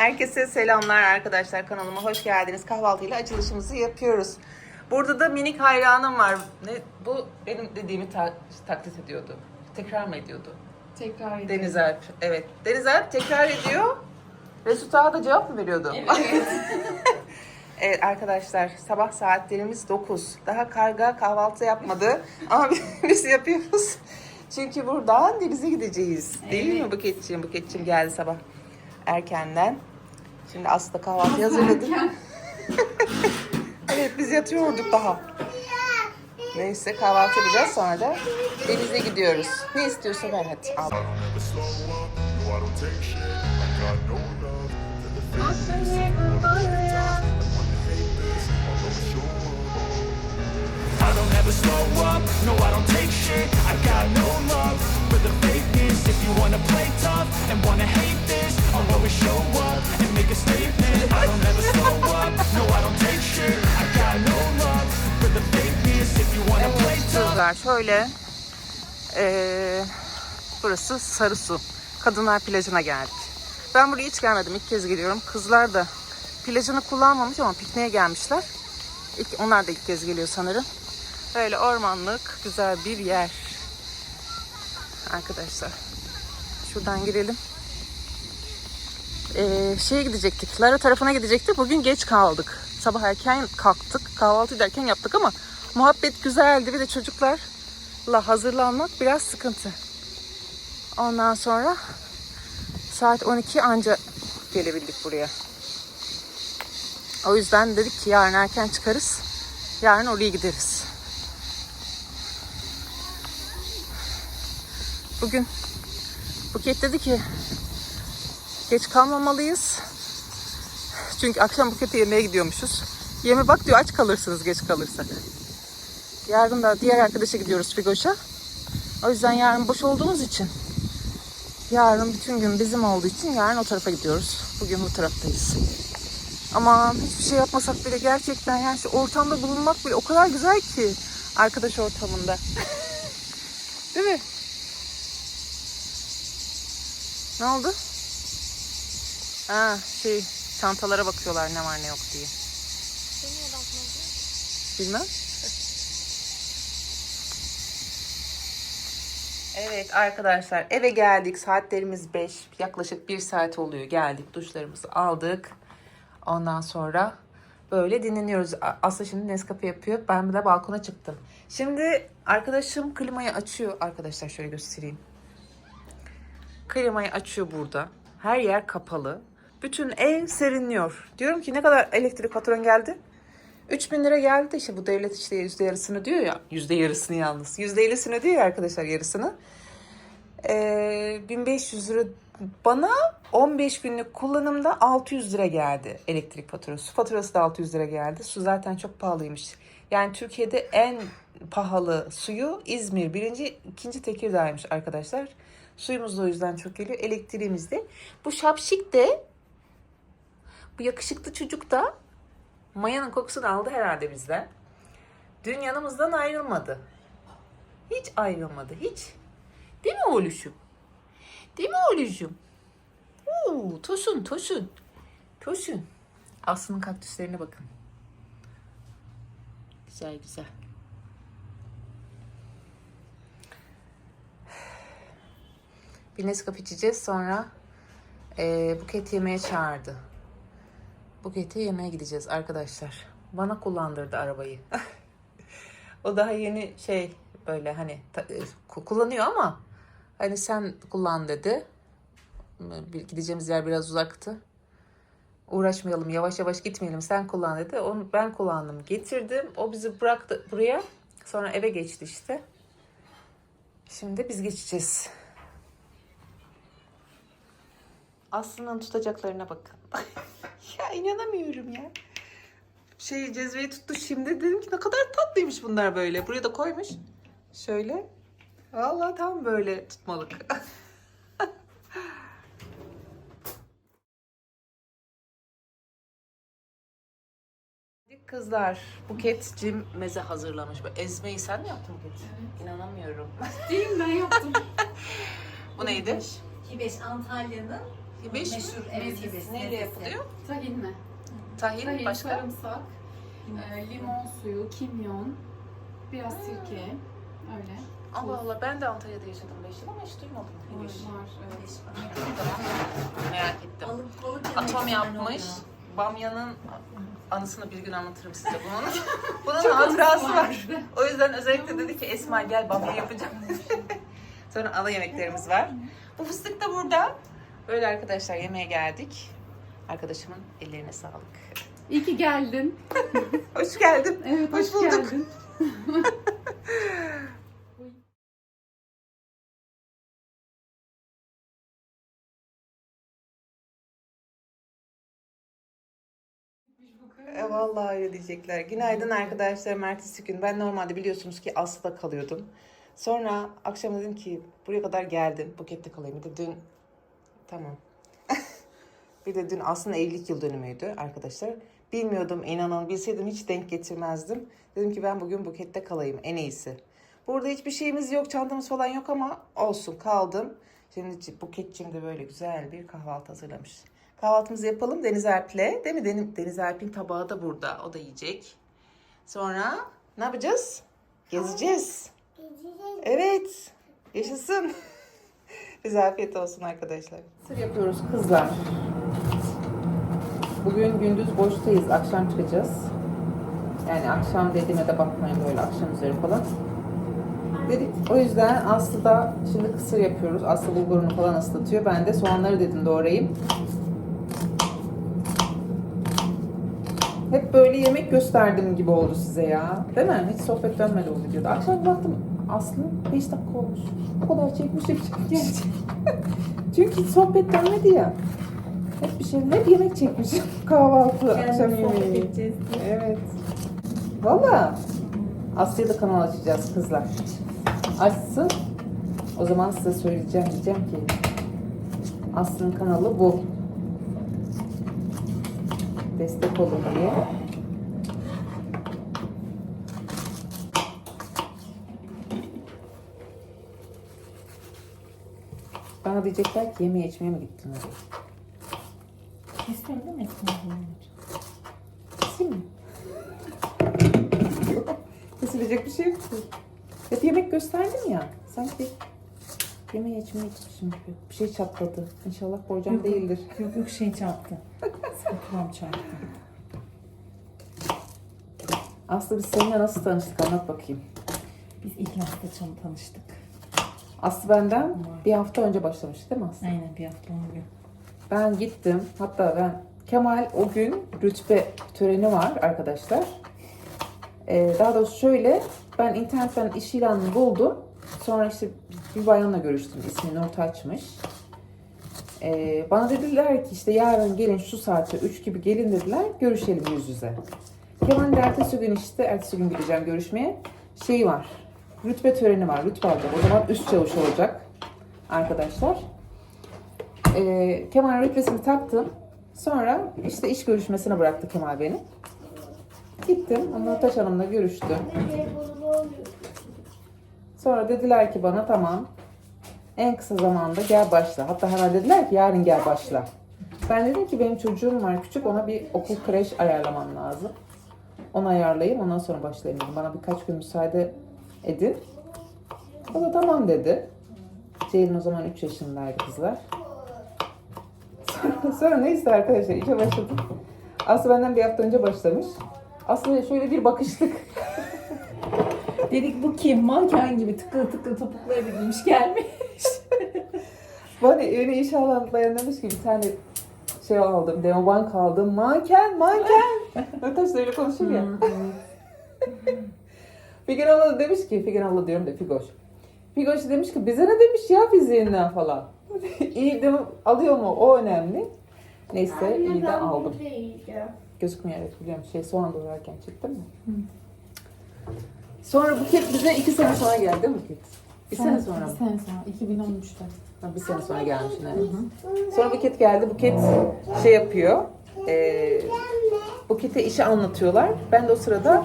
Herkese selamlar arkadaşlar. Kanalıma hoş geldiniz. Kahvaltıyla açılışımızı yapıyoruz. Burada da minik hayranım var. Ne, bu benim dediğimi ta- taklit ediyordu. Tekrar mı ediyordu? Tekrar edeyim. Deniz Alp. Evet. Deniz Alp tekrar ediyor. Mesut Ağa da cevap mı veriyordu? Evet. Evet arkadaşlar sabah saatlerimiz 9. Daha karga kahvaltı yapmadı ama biz yapıyoruz. Çünkü buradan denize gideceğiz. Değil mi Evet. Buketciğim? Buketciğim geldi sabah erkenden. Şimdi Aslı kahvaltı hazırladı. Evet biz yatıyorduk daha. Neyse kahvaltı yapacağız sonra da denize gidiyoruz. Ne istiyorsa ver hadi al. I don't ever slow up, no I don't take shit. I got no love for the fakeness. If you wanna play tough and wanna hate this, I'll always show up. And make a statement. I don't ever slow up, no I don't take shit. I got no love for the fakeness. If you wanna play tough. Kızlar şöyle eee, burası Sarısu. Kadınlar plajına geldik. Ben buraya hiç gelmedim. ilk kez geliyorum. Kızlar da plajını kullanmamış ama pikniğe gelmişler. İlk, onlar da ilk kez geliyor sanırım. Böyle ormanlık güzel bir yer. Arkadaşlar. Şuradan girelim. Ee, şeye gidecektik. Lara tarafına gidecektik. Bugün geç kaldık. Sabah erken kalktık. Kahvaltı ederken yaptık ama muhabbet güzeldi. Bir de çocuklarla hazırlanmak biraz sıkıntı. Ondan sonra saat 12 anca gelebildik buraya. O yüzden dedik ki yarın erken çıkarız. Yarın oraya gideriz. Bugün Buket dedi ki geç kalmamalıyız. Çünkü akşam Buket'e yemeğe gidiyormuşuz. Yeme bak diyor aç kalırsınız geç kalırsak. Yarın da diğer arkadaşa gidiyoruz Figoş'a. O yüzden yarın boş olduğumuz için yarın bütün gün bizim olduğu için yarın o tarafa gidiyoruz. Bugün bu taraftayız. Ama hiçbir şey yapmasak bile gerçekten yani şu ortamda bulunmak bile o kadar güzel ki arkadaş ortamında. Değil mi? Ne oldu? Ha şey çantalara bakıyorlar ne var ne yok diye. Bilmem. Evet arkadaşlar eve geldik. Saatlerimiz 5. Yaklaşık 1 saat oluyor. Geldik duşlarımızı aldık. Ondan sonra böyle dinleniyoruz. Aslı şimdi Nescafe yapıyor. Ben de balkona çıktım. Şimdi arkadaşım klimayı açıyor. Arkadaşlar şöyle göstereyim. Klimayı açıyor burada. Her yer kapalı. Bütün ev serinliyor. Diyorum ki ne kadar elektrik faturan geldi? 3000 lira geldi işte bu devlet işte yüzde yarısını diyor ya. Yüzde yarısını yalnız. Yüzde ellisini diyor ya arkadaşlar yarısını. Ee, 1500 lira bana 15 günlük kullanımda 600 lira geldi elektrik faturası. Su faturası da 600 lira geldi. Su zaten çok pahalıymış. Yani Türkiye'de en pahalı suyu İzmir birinci, ikinci Tekirdağ'ymış arkadaşlar. Suyumuz da o yüzden çok geliyor. Elektriğimiz de. Bu şapşik de bu yakışıklı çocuk da Maya'nın kokusunu aldı herhalde bizden. Dün yanımızdan ayrılmadı. Hiç ayrılmadı. Hiç. Değil mi oğluşum? Değil mi oğluşum? Oo, tosun tosun. Tosun. Aslı'nın kaktüslerine bakın. Güzel güzel. Bir Nescafe içeceğiz sonra eee Buket yemeğe çağırdı. Buket'e yemeğe gideceğiz arkadaşlar. Bana kullandırdı arabayı. o daha yeni şey böyle hani ta- e, ku- kullanıyor ama hani sen kullan dedi. Gideceğimiz yer biraz uzaktı. Uğraşmayalım yavaş yavaş gitmeyelim sen kullan dedi. Onu ben kullandım getirdim. O bizi bıraktı buraya. Sonra eve geçti işte. Şimdi biz geçeceğiz. Aslı'nın tutacaklarına bakın. ya inanamıyorum ya. Şey cezveyi tuttu şimdi. Dedim ki ne kadar tatlıymış bunlar böyle. Buraya da koymuş. Şöyle. Vallahi tam böyle tutmalık. Kızlar, Buket'cim meze hazırlamış. Ezmeyi sen mi yaptın Buket? İnanamıyorum. Değil mi? Ben yaptım. Bu neydi? Kibeş Antalya'nın Meşhur, Meşhur evet, mezgisi, Neyle yapılıyor? Tahin mi? Tahin, Tahin, başka? sarımsak, e, limon suyu, kimyon, biraz sirke. Öyle. Allah Allah ben de Antalya'da yaşadım 5 yıl ama hiç duymadım. Var, Hiç. var, evet. Merak ettim. Balık, balık Atom yapmış. oluyor. Bamyanın anısını bir gün anlatırım size bunun. Bunun hatırası var. O yüzden özellikle dedi ki Esma gel bamya yapacağım. Sonra ana yemeklerimiz var. Bu fıstık da burada. Böyle arkadaşlar yemeğe geldik. Arkadaşımın ellerine sağlık. İyi ki geldin. Hoş geldin. Evet, Hoş hoş, bulduk. geldin. E, vallahi öyle diyecekler. Günaydın arkadaşlar. Ertesi gün. Ben normalde biliyorsunuz ki Aslı'da kalıyordum. Sonra akşam dedim ki buraya kadar geldim. Buket'te kalayım. Bir de dün tamam. bir de dün aslında evlilik yıl dönümüydü arkadaşlar. Bilmiyordum inanın bilseydim hiç denk getirmezdim. Dedim ki ben bugün Buket'te kalayım en iyisi. Burada hiçbir şeyimiz yok, çantamız falan yok ama olsun kaldım. Şimdi Buket'cim de böyle güzel bir kahvaltı hazırlamış. Kahvaltımızı yapalım Deniz Alp'le. Değil mi? Deniz, Alp'in tabağı da burada. O da yiyecek. Sonra ne yapacağız? Gezeceğiz. Evet. Yaşasın. Bize afiyet olsun arkadaşlar. Sır yapıyoruz kızlar. Bugün gündüz boştayız. Akşam çıkacağız. Yani akşam dediğime de bakmayın böyle akşam üzeri falan. Dedik o yüzden Aslı da şimdi kısır yapıyoruz. Aslı bulgurunu falan ıslatıyor. Ben de soğanları dedim doğrayayım. Hep böyle yemek gösterdim gibi oldu size ya. Değil mi? Hiç sohbet dönmedi o videoda. Akşam baktım Aslı 5 dakika olmuş. O kadar çekmişim çekmişim. Çünkü hiç sohbet dönmedi ya. Hep bir şey, hep yemek çekmişim. Kahvaltı, akşam yemeği. Evet. Valla. Aslı'ya da kanal açacağız kızlar. Açsın. O zaman size söyleyeceğim. Diyeceğim ki Aslı'nın kanalı bu. Destek olun diye. Bana diyecekler ki yeme içmeye mi gittin oraya? Kesin değil mi? Kesin mi? Kesilecek bir şey yok. ki. Hep yemek gösterdim ya. Sanki yemeğe içmeye gitmişim gibi. Bir şey çatladı. İnşallah borcam Yok. değildir. Yok yok şey çarptı. Sıkıntılam çarptı. Aslı biz seninle nasıl tanıştık anlat bakayım. Biz ilk hafta tanıştık. Aslı benden bir hafta önce başlamış değil mi Aslı? Aynen bir hafta on gün. Ben gittim. Hatta ben Kemal o gün rütbe töreni var arkadaşlar. Ee, daha doğrusu şöyle ben internetten iş ilanını buldum. Sonra işte bir bayanla görüştüm. İsmi Nurtaç'mış. Ee, bana dediler ki işte yarın gelin şu saatte 3 gibi gelin dediler. Görüşelim yüz yüze. Kemal de ertesi gün işte ertesi gün gideceğim görüşmeye. Şey var. Rütbe töreni var. Rütbe alacak. O zaman üst çavuş olacak arkadaşlar. Ee, Kemal rütbesini taktım. Sonra işte iş görüşmesine bıraktı Kemal beni. Gittim. Taş Hanım'la görüştüm. Sonra dediler ki bana tamam. En kısa zamanda gel başla. Hatta hemen dediler ki yarın gel başla. Ben dedim ki benim çocuğum var küçük ona bir okul kreş ayarlamam lazım. Onu ayarlayayım ondan sonra başlayayım dedim. Bana birkaç gün müsaade edin. O da tamam dedi. Ceylin o zaman 3 yaşındaydı kızlar. Sonra, sonra neyse arkadaşlar işe başladım. Aslı benden bir hafta önce başlamış. Aslında şöyle bir bakıştık. Dedik bu kim? Manken gibi tıklı tıklı topukları giymiş gelmiş. Bana öyle inşallah dayanırmış ki bir tane şey aldım, demo bank aldım. Manken, manken. Natasha öyle konuşur ya. Figen abla da demiş ki, Figen abla diyorum da Figoş. Figoş demiş ki bize ne demiş ya fiziğinden falan. iyi de alıyor mu o önemli. Neyse iyi de aldım. Gözükmüyor evet biliyorum. Şey soğan doğrarken çıktım mı? Sonra Buket bize iki sene sonra geldi değil mi Buket? Bir sene sonra mı? Bir sene sonra. 2013'te. Ha, bir sene sonra gelmiş evet. Sonra Buket geldi. Buket şey yapıyor. E, Buket'e işi anlatıyorlar. Ben de o sırada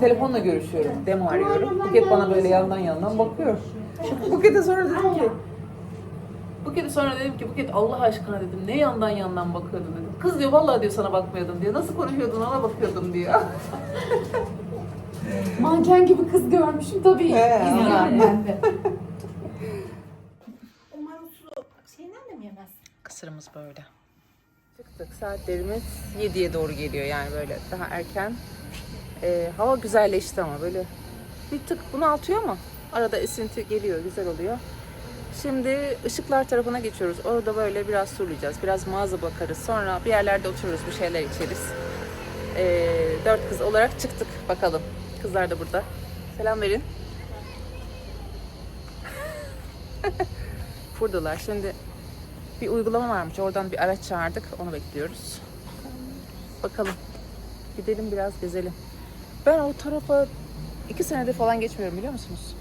telefonla görüşüyorum. Demo arıyorum. Buket bana böyle yandan yandan bakıyor. Buket'e sonra dedim ki Buket'e sonra dedim ki Buket Allah aşkına dedim ne yandan yandan bakıyordun dedim. Kız diyor vallahi diyor sana bakmıyordum diyor. Nasıl konuşuyordun ona bakıyordum diyor. Manken gibi kız görmüşüm tabii. He, İzliyorum ben de. Umarım su şeyinden de mi yemez? Kısırımız böyle. Çıktık saatlerimiz 7'ye doğru geliyor yani böyle daha erken. Ee, hava güzelleşti ama böyle bir tık bunaltıyor ama arada esinti geliyor güzel oluyor. Şimdi ışıklar tarafına geçiyoruz. Orada böyle biraz turlayacağız. Biraz mağaza bakarız. Sonra bir yerlerde otururuz bir şeyler içeriz. Ee, dört kız olarak çıktık bakalım. Kızlar da burada. Selam verin. Buradalar. Şimdi bir uygulama varmış. Oradan bir araç çağırdık. Onu bekliyoruz. Bakalım. Gidelim biraz gezelim. Ben o tarafa iki senedir falan geçmiyorum biliyor musunuz?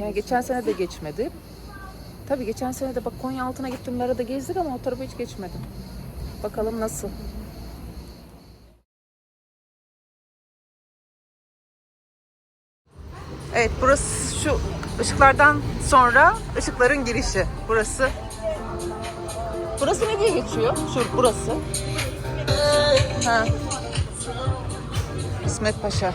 Yani geçen sene de geçmedi. Tabii geçen sene de bak Konya altına gittim. Arada gezdik ama o tarafa hiç geçmedim. Bakalım nasıl. Evet burası şu ışıklardan sonra ışıkların girişi. Burası Burası ne diye geçiyor? Şu burası. Ha. İsmet Paşa.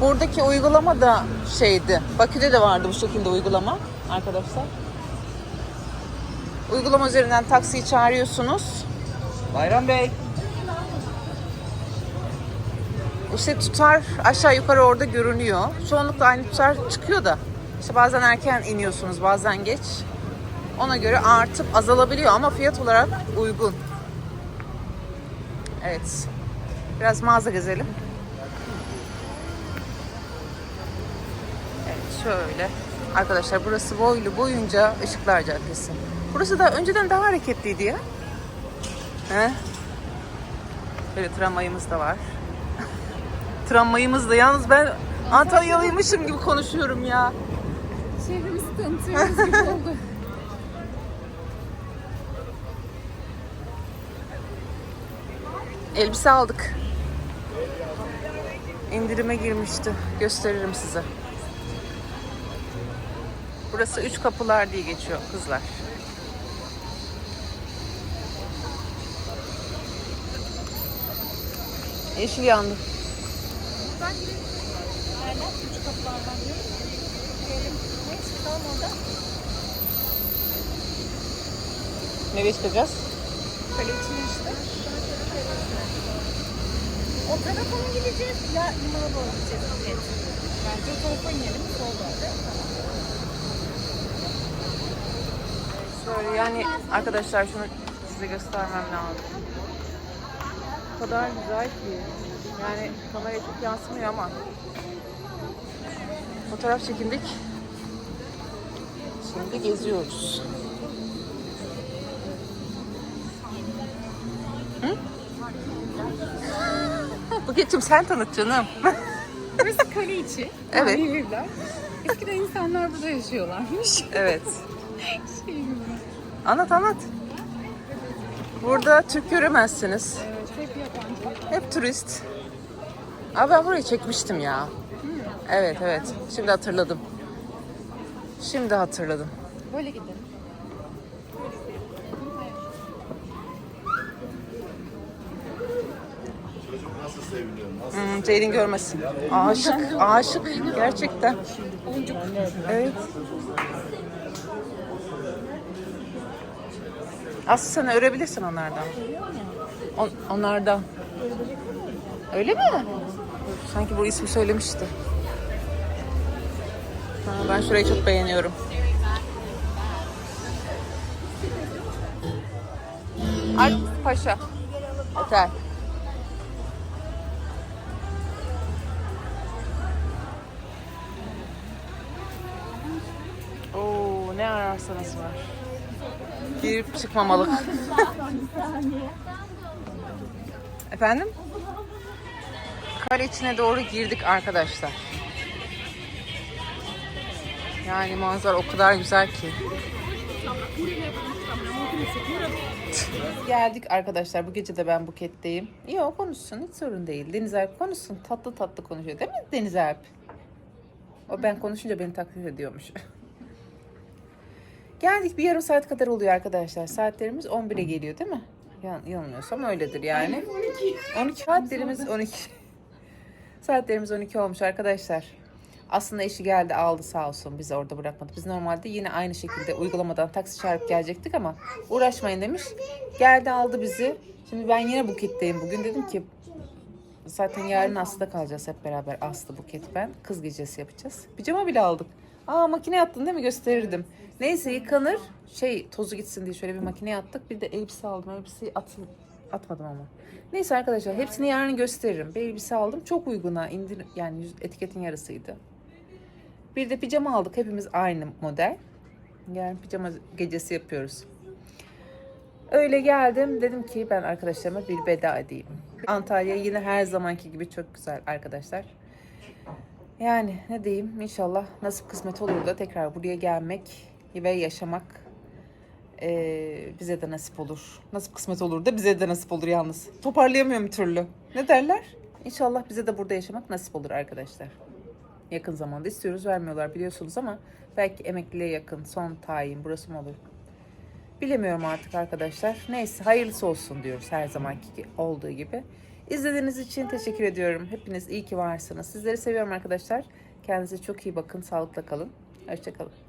Buradaki uygulama da şeydi. Bakü'de de vardı bu şekilde uygulama arkadaşlar. Uygulama üzerinden taksiyi çağırıyorsunuz. Bayram Bey. İşte tutar aşağı yukarı orada görünüyor. Çoğunlukla aynı tutar çıkıyor da. İşte bazen erken iniyorsunuz, bazen geç. Ona göre artıp azalabiliyor ama fiyat olarak uygun. Evet. Biraz mağaza gezelim. Evet şöyle. Arkadaşlar burası boylu boyunca Işıklar Caddesi. Burası da önceden daha hareketliydi ya. He? Böyle tramvayımız da var. Tramvayımız da yalnız ben Antalyalıymışım gibi konuşuyorum ya. Şehrimizi tanıtıyoruz gibi oldu. Elbise aldık. İndirime girmişti. Gösteririm size. Burası üç kapılar diye geçiyor kızlar. Yeşil yandı. Nereye çıkacağız? O tarafa mı gideceğiz? Ya limana doğru gideceğiz. Evet. Bence o tarafa inelim. Solda. Şöyle yani arkadaşlar şunu size göstermem lazım. O kadar güzel ki. Yani kameraya çok yansımıyor ama. Fotoğraf çekindik. Şimdi geziyoruz. Hı? Buket'cim sen tanıt canım. Burası kale içi. Evet. Yani evler. Eskiden insanlar burada yaşıyorlarmış. evet. Şey gibi. Anlat anlat. Burada Türk göremezsiniz. Evet, hep yabancı. Hep turist. Abi ben burayı çekmiştim ya. Evet evet. Şimdi hatırladım. Şimdi hatırladım. Böyle gidelim. Hmm, Ceylin görmesin. Aşık, aşık gerçekten. Evet. Aslı sen örebilirsin onlardan. On, onlardan. Öyle mi? Sanki bu ismi söylemişti. Ha, ben şurayı çok beğeniyorum. Alp Paşa. Otel. Oo, ne ararsanız var. Girip çıkmamalık. Efendim? Kale içine doğru girdik arkadaşlar. Yani manzara o kadar güzel ki. Geldik arkadaşlar. Bu gece de ben Buket'teyim. Yok konuşsun. Hiç sorun değil. Deniz Alp konuşsun. Tatlı tatlı konuşuyor değil mi Deniz Alp? O ben konuşunca beni taklit ediyormuş. Geldik bir yarım saat kadar oluyor arkadaşlar. Saatlerimiz 11'e geliyor değil mi? Yan, yanılmıyorsam öyledir yani. 12 saatlerimiz 12. Saatlerimiz 12 olmuş arkadaşlar. Aslında eşi geldi aldı sağ olsun bizi orada bırakmadı. Biz normalde yine aynı şekilde uygulamadan taksi çağırıp gelecektik ama uğraşmayın demiş. Geldi aldı bizi. Şimdi ben yine Buket'teyim bugün. Dedim ki zaten yarın Aslı'da kalacağız hep beraber. Aslı, Buket, ben. Kız gecesi yapacağız. Pijama bile aldık. Aa makine attın değil mi? Gösterirdim. Neyse yıkanır. Şey tozu gitsin diye şöyle bir makineye attık. Bir de elbise aldım. Elbiseyi atın, atmadım ama. Neyse arkadaşlar hepsini yarın gösteririm. Bir elbise aldım. Çok uyguna. indir yani etiketin yarısıydı. Bir de pijama aldık. Hepimiz aynı model. Yarın pijama gecesi yapıyoruz. Öyle geldim. Dedim ki ben arkadaşlarıma bir veda edeyim. Antalya yine her zamanki gibi çok güzel arkadaşlar. Yani ne diyeyim inşallah nasip kısmet olur da tekrar buraya gelmek ve yaşamak eee, bize de nasip olur. Nasip kısmet olur da bize de nasip olur yalnız. Toparlayamıyorum bir türlü. Ne derler? İnşallah bize de burada yaşamak nasip olur arkadaşlar. Yakın zamanda istiyoruz vermiyorlar biliyorsunuz ama belki emekliliğe yakın son tayin burası mı olur? Bilemiyorum artık arkadaşlar. Neyse hayırlısı olsun diyoruz her zamanki olduğu gibi. İzlediğiniz için teşekkür ediyorum. Hepiniz iyi ki varsınız. Sizleri seviyorum arkadaşlar. Kendinize çok iyi bakın. Sağlıkla kalın. Hoşçakalın.